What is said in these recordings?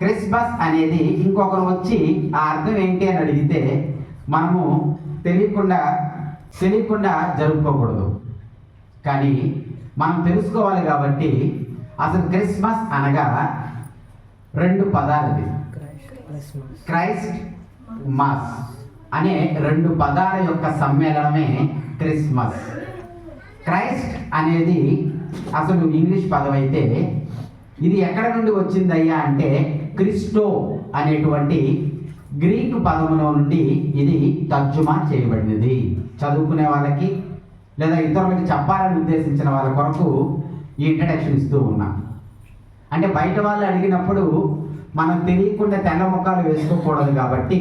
Christmas అనేది ఇంకొకరు వచ్చి ఆ అర్థం ఏంటి అని అడిగితే మనము తెలియకుండా తెలియకుండా జరుపుకోకూడదు. కానీ మనం తెలుసుకోవాలి కాబట్టి అసలు క్రిస్మస్ అనగా రెండు పదాలది. క్రైస్ట్ మాస్ అనే రెండు పదాల యొక్క సమ్మేళనమే క్రిస్మస్. క్రైస్ట్ అనేది అసలు ఇంగ్లీష్ పదం అయితే ఇది ఎక్కడ నుండి వచ్చిందయ్యా అంటే క్రిస్టో అనేటువంటి గ్రీక్ పదములో నుండి ఇది తర్జుమా చేయబడినది. చదువుకునే వాళ్ళకి లేదా ఇతరులకి చెప్పాలని ఉద్దేశించిన వాళ్ళ కొరకు ఈ ఇంట్రడక్షన్ ఇస్తూ ఉన్నాం. అంటే బయట వాళ్ళు అడిగినప్పుడు మనం తెలియకుండా తెల్ల ముఖాలు వేసుకోకూడదు కాబట్టి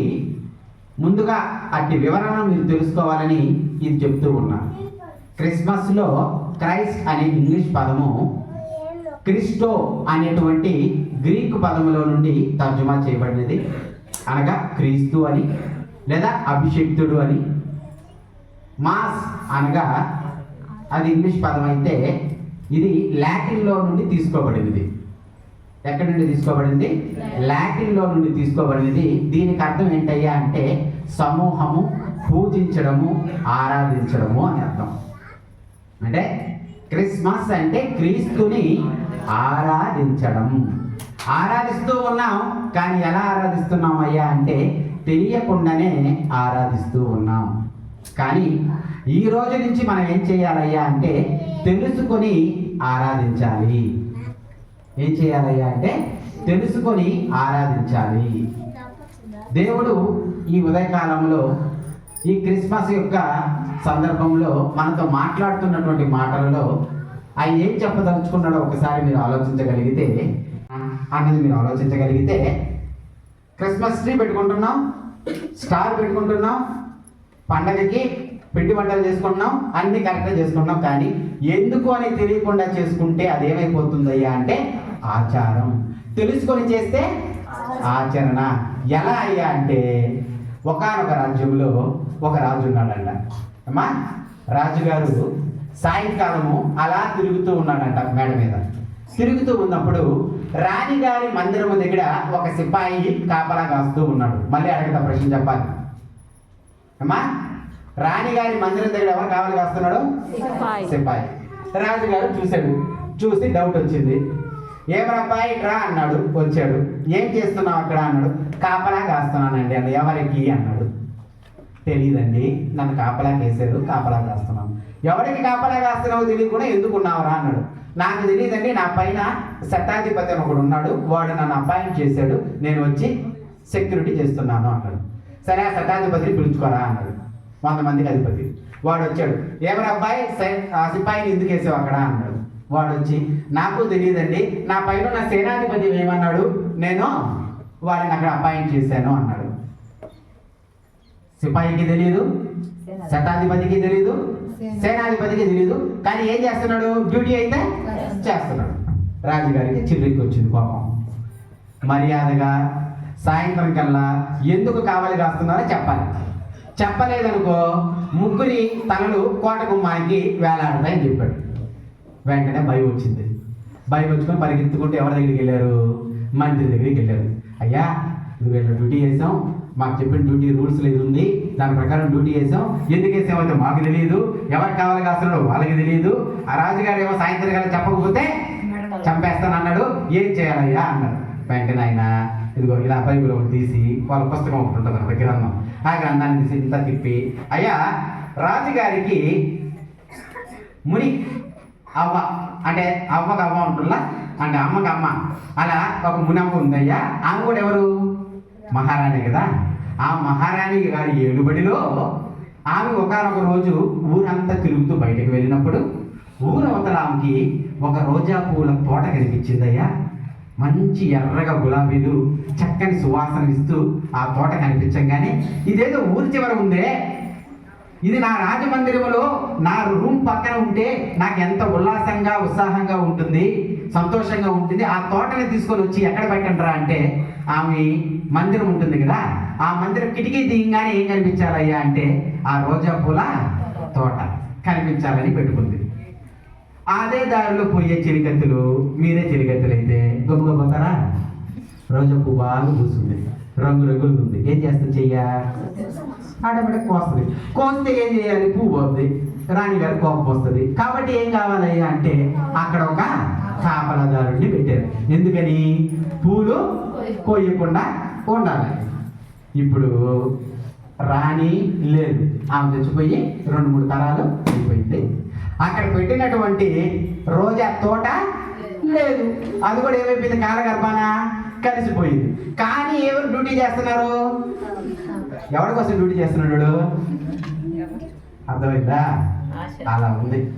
ముందుగా అట్టి వివరణ మీరు తెలుసుకోవాలని ఇది చెప్తూ ఉన్నా. క్రిస్మస్లో క్రైస్ట్ అనే ఇంగ్లీష్ పదము క్రిస్టో అనేటువంటి గ్రీక్ పదములో నుండి తర్జుమా చేయబడినది. అనగా క్రీస్తు అని లేదా అభిషక్తుడు అని. మాస్ అనగా అది ఇంగ్లీష్ పదం అయితే ఇది లాటిన్లో నుండి తీసుకోబడినది. ఎక్కడి నుండి తీసుకోబడింది? లాటిన్లో నుండి తీసుకోబడినది. దీనికి అర్థం ఏంటయ్యా అంటే సమూహము పూజించడము ఆరాధించడము అని అర్థం. అంటే క్రిస్మస్ అంటే క్రీస్తుని ఆరాధించడం. ఆరాధిస్తూ ఉన్నాం కానీ ఎలా ఆరాధిస్తున్నాం అయ్యా అంటే తెలియకుండానే ఆరాధిస్తూ ఉన్నాం. కానీ ఈ రోజు నుంచి మనం ఏం చేయాలయ్యా అంటే తెలుసుకొని ఆరాధించాలి. ఏం చేయాలయ్యా అంటే తెలుసుకొని ఆరాధించాలి. దేవుడు ఈ ఉదయకాలంలో ఈ క్రిస్మస్ యొక్క సందర్భంలో మనతో మాట్లాడుతున్నటువంటి మాటలలో ఆయన ఏం చెప్పదలుచుకున్నాడో ఒకసారి మీరు ఆలోచించగలిగితే అన్నది మీరు ఆలోచించగలిగితే క్రిస్మస్ ట్రీ పెట్టుకుంటున్నాం స్టార్ పెట్టుకుంటున్నాం పండగకి పిండి వంటలు చేసుకుంటున్నాం అన్ని కరెక్ట్గా చేసుకుంటున్నాం కానీ ఎందుకు అని తెలియకుండా చేసుకుంటే అదేమైపోతుందయ్యా అంటే ఆచారం. తెలుసుకొని చేస్తే ఆచరణ. ఎలా అయ్యా అంటే ఒకనొక రాజ్యంలో ఒక రాజు ఉన్నాడంట. అమ్మా రాజుగారు సాయంకాలము అలా తిరుగుతూ ఉన్నాడంట మేడ మీద. తిరుగుతూ ఉన్నప్పుడు రాణిగారి మందిరము దగ్గర ఒక సిపాయి కాపలా కాస్తూ ఉన్నాడు. మళ్ళీ అడగతా ప్రశ్న చెప్పాలి. అమ్మా రాణిగారి మందిరం దగ్గర ఎవరు కావాలి కాస్తున్నాడు? సిపాయి. సిపాయి. రాజుగారు చూశాడు. చూసి డౌట్ వచ్చింది. ఏమరబ్బాయి రా అన్నాడు వచ్చాడు. ఏం చేస్తున్నావు అక్కడ అన్నాడు. కాపలా కాస్తున్నానండి అన్న ఎవరికి అన్నాడు. తెలియదండి నన్ను కాపలా వేసారు కాపలా కాస్తున్నాను ఎవరికి కాపలా కాస్తున్నావో తెలియకుండా ఎందుకున్నావురా అన్నాడు. నాకు తెలియదండి నా పైన శతాధిపతి అని ఒకడు ఉన్నాడు. వాడు నన్ను అపాయింట్ చేశాడు. నేను వచ్చి సెక్యూరిటీ చేస్తున్నాను అన్నాడు. సరే ఆ శతాధిపతిని పిలుచుకోరా అన్నాడు. వంద మందికి అధిపతి. వాడు వచ్చాడు. ఏమరా అబ్బాయి ఆ సిపాయిని ఎందుకు వేసావు అక్కడ అన్నాడు. వాడు వచ్చి నాకు తెలియదండి నా పైన నా సేనాధిపతి ఏమన్నాడు? నేను వాడిని అక్కడ అపాయింట్ చేశాను అన్నాడు. సిపాయికి తెలియదు శతాధిపతికి తెలియదు సేనాధిపతికి తెలియదు కానీ ఏం చేస్తున్నాడు? డ్యూటీ అయితే చేస్తున్నాడు. రాజుగారికి చివరికి వచ్చింది కోపం. మర్యాదగా సాయంత్రం కల్లా ఎందుకు కావాలి కాస్తున్నారో చెప్పాలి. చెప్పలేదనుకో ముగ్గురి తలలు కోట గుమ్మానికి వేలాడతాయని చెప్పాడు. వెంటనే భయం వచ్చింది. భయం వచ్చుకొని పరిగెత్తుకుంటూ ఎవరి దగ్గరికి వెళ్ళారు? మంత్రి దగ్గరికి వెళ్ళారు. అయ్యా ఇది వీళ్ళ డ్యూటీ చేసాం మాకు చెప్పిన డ్యూటీ రూల్స్ లేదు ఉంది. దాని ప్రకారం డ్యూటీ చేసాం ఎందుకు వేసామైతే మాకు తెలియదు ఎవరికి కావాలి కాస్తున్నాడో వాళ్ళకి తెలియదు ఆ రాజుగారు ఏమో సాయంత్రం కల్లా చెప్పకపోతే చంపేస్తాను అన్నాడు. ఏం చేయాలయ్యా అన్నాడు. వెంటనే ఆయన ఇదిగో ఇలా బైబిల్ ఒకటి తీసి వాళ్ళ పుస్తకం ఒకటి ఉంటుంది అక్కడ గ్రంథం. ఆ గ్రంథాన్ని తీసి ఇంత తిప్పి అయ్యా రాజుగారికి ముని అవ్వ అంటే అవ్వకు అవ్వ ఉంటుందా? అంటే అమ్మకి అమ్మ. అలా ఒక మునమ్మ ఉందయ్యా. ఆమె కూడా ఎవరు? మహారాణి కదా. ఆ మహారాణి గారి ఏడుబడిలో ఆమె ఒకనొక రోజు ఊరంతా తిరుగుతూ బయటకు వెళ్ళినప్పుడు ఊరవతల ఆమెకి ఒక రోజా పూల తోట కనిపించిందయ్యా. మంచి ఎర్రగా గులాబీలు చక్కని సువాసన ఇస్తూ ఆ తోట కనిపించంగానే ఇదేదో ఊరి చివర ఉందే. ఇది నా రాజమందిరములో నా రూమ్ పక్కన ఉంటే నాకు ఎంత ఉల్లాసంగా ఉత్సాహంగా ఉంటుంది సంతోషంగా ఉంటుంది. ఆ తోటని తీసుకొని వచ్చి ఎక్కడ పెట్టండిరా అంటే ఆమె మందిరం ఉంటుంది కదా. ఆ మందిరం కిటికీ దిగగానే ఏం కనిపించాలయ్యా అంటే ఆ రోజా పూల తోట కనిపించాలని పెట్టుకుంది. అదే దారిలో పోయే చిలికత్తులు మీరే చిలికత్తులు అయితే గొప్పపోతారా రోజా పువ్వు బాగా పూస్తుంది. రంగు రంగులు ఉంది. ఏం చేస్తుంది చెయ్య? ఆటోమేటిక్ కోస్తుంది. కోస్తే ఏం చేయాలి? పువ్వు పోతుంది. రాణి గారి కోపం వస్తుంది. కాబట్టి ఏం కావాలయ్యా అంటే అక్కడ ఒక కాపలదారుడిని పెట్టారు. ఎందుకని? పూలు కోయకుండా ఉండాలి. ఇప్పుడు రాణి లేదు. ఆమె చచ్చిపోయి రెండు మూడు తరాలు అయిపోయింది. అక్కడ పెట్టినటువంటి రోజా తోట లేదు. అది కూడా ఏమైపోయింది? కాలగర్భాన కలిసిపోయింది. కానీ ఎవరు డ్యూటీ చేస్తున్నారు? ఎవరి కోసం డ్యూటీ చేస్తున్నాడు అర్థమైందా? అలా ఉంది.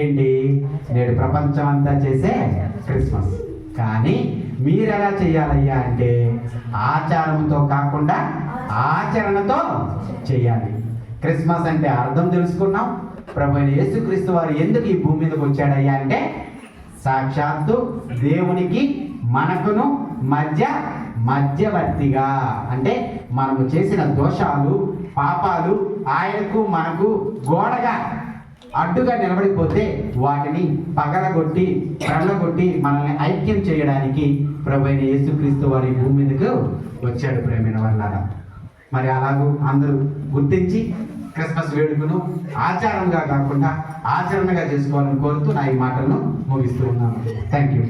ఏంటి? నేడు ప్రపంచం అంతా చేసే క్రిస్మస్. కానీ మీరు ఎలా చేయాలయ్యా అంటే ఆచారంతో కాకుండా ఆచరణతో చేయాలి. క్రిస్మస్ అంటే అర్థం తెలుసుకున్నాం. ప్రభు యేసుక్రీస్తు వారు ఎందుకు ఈ భూమి మీదకి వచ్చాడయ్యా అంటే సాక్షాత్తు దేవునికి మనకును మధ్య మధ్యవర్తిగా. అంటే మనము చేసిన దోషాలు పాపాలు ఆయనకు మనకు గోడగా అడ్డుగా నిలబడిపోతే వాటిని పగలగొట్టి కొట్టి మనల్ని ఐక్యం చేయడానికి ప్రభు అయిన యేసుక్రీస్తు వారి భూమి మీదకు వచ్చాడు ప్రేమైన వాళ్ళ మరి అలాగూ అందరూ గుర్తించి క్రిస్మస్ వేడుకను ఆచారంగా కాకుండా ఆచరణగా చేసుకోవాలని కోరుతూ నా ఈ మాటలను ముగిస్తూ ఉన్నాను. Thank you